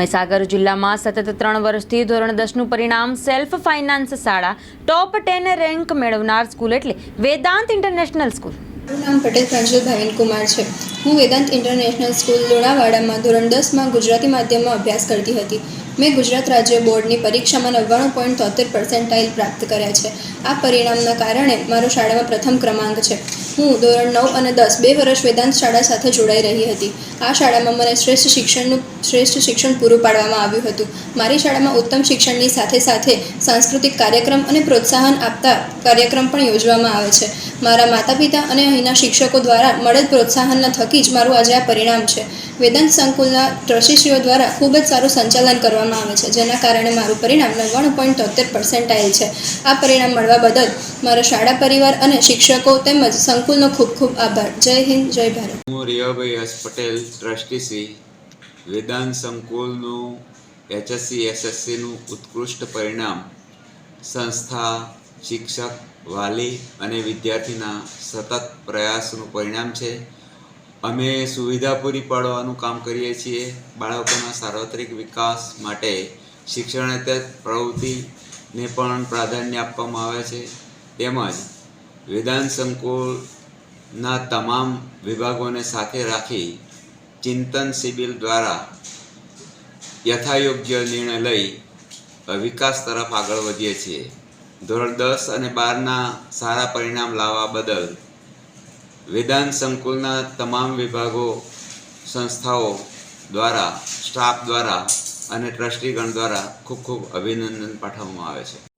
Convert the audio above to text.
મહીસાગર જિલ્લામાં સતત ત્રણ વર્ષથી ધોરણ દસનું પરિણામ સેલ્ફ ફાઇનાન્સ શાળા ટોપ ટેન રેન્ક મેળવનાર સ્કૂલ એટલે વેદાંત ઇન્ટરનેશનલ સ્કૂલ. મારું નામ પટેલ પ્રાંજલ ભાવિન કુમાર છે. હું વેદાંત ઇન્ટરનેશનલ સ્કૂલ લુણાવાડામાં ધોરણ દસમાં ગુજરાતી માધ્યમમાં અભ્યાસ કરતી હતી. મેં ગુજરાત રાજ્ય બોર્ડની પરીક્ષામાં નવ્વાણું પોઈન્ટ તોતેર પર્સન્ટાઇલ પ્રાપ્ત કર્યા છે. આ પરિણામના કારણે મારો શાળામાં પ્રથમ ક્રમાંક છે. હું ધોરણ નવ અને દસ બે વર્ષ વેદાંત શાળા સાથે જોડાઈ રહી હતી. આ શાળામાં મને શ્રેષ્ઠ શિક્ષણનું, શ્રેષ્ઠ શિક્ષણ પૂરું પાડવામાં આવ્યું હતું. મારી શાળામાં ઉત્તમ શિક્ષણની સાથે સાથે સાંસ્કૃતિક કાર્યક્રમ અને પ્રોત્સાહન આપતા કાર્યક્રમ પણ યોજવામાં આવે છે. મારા માતા પિતા અને અહીંના શિક્ષકો દ્વારા મળેલ પ્રોત્સાહનના થકી જ મારું આજે આ પરિણામ છે. વેદાંત સંકુલના ટ્રસ્ટીશ્રીઓ દ્વારા ખૂબ જ સારું સંચાલન કરવામાં આવે છે, જેના કારણે મારું પરિણામ નવ્વાણું પોઈન્ટ તોતેર પર્સન્ટાઇલ છે. આ પરિણામ મળવા બદલ મારા શાળા પરિવાર અને શિક્ષકો તેમજ સંકુલનો ખૂબ ખૂબ આભાર. જય હિન્દ, જય ભારત. હું રિયાભાઈ એસ પટેલ, ટ્રસ્ટીશ્રી. વેદાંત સંકુલનું એચએસસી, એસએસસીનું ઉત્કૃષ્ટ પરિણામ સંસ્થા, શિક્ષક, વાલી અને વિદ્યાર્થીના સતત પ્રયાસનું પરિણામ છે. અમે સુવિધા પૂરી પાડવાનું કામ કરીએ છીએ બાળકોના સાર્વત્રિક વિકાસ માટે શિક્ષણેતર પ્રવૃત્તિને પણ પ્રાધાન્ય આપવામાં આવે છે. તેમજ વેદાંત સંકુલના તમામ વિભાગોને સાથે રાખી ચિંતન શિબિર દ્વારા યથાયોગ્ય નિર્ણય લઈ વિકાસ તરફ આગળ વધીએ છીએ. ધોરણ દસ અને બારના સારા પરિણામ લાવવા બદલ વેદાંત સંકુલના તમામ વિભાગો, સંસ્થાઓ દ્વારા, સ્ટાફ દ્વારા અને ટ્રસ્ટીગણ દ્વારા ખૂબ ખૂબ અભિનંદન પાઠવવામાં આવે છે.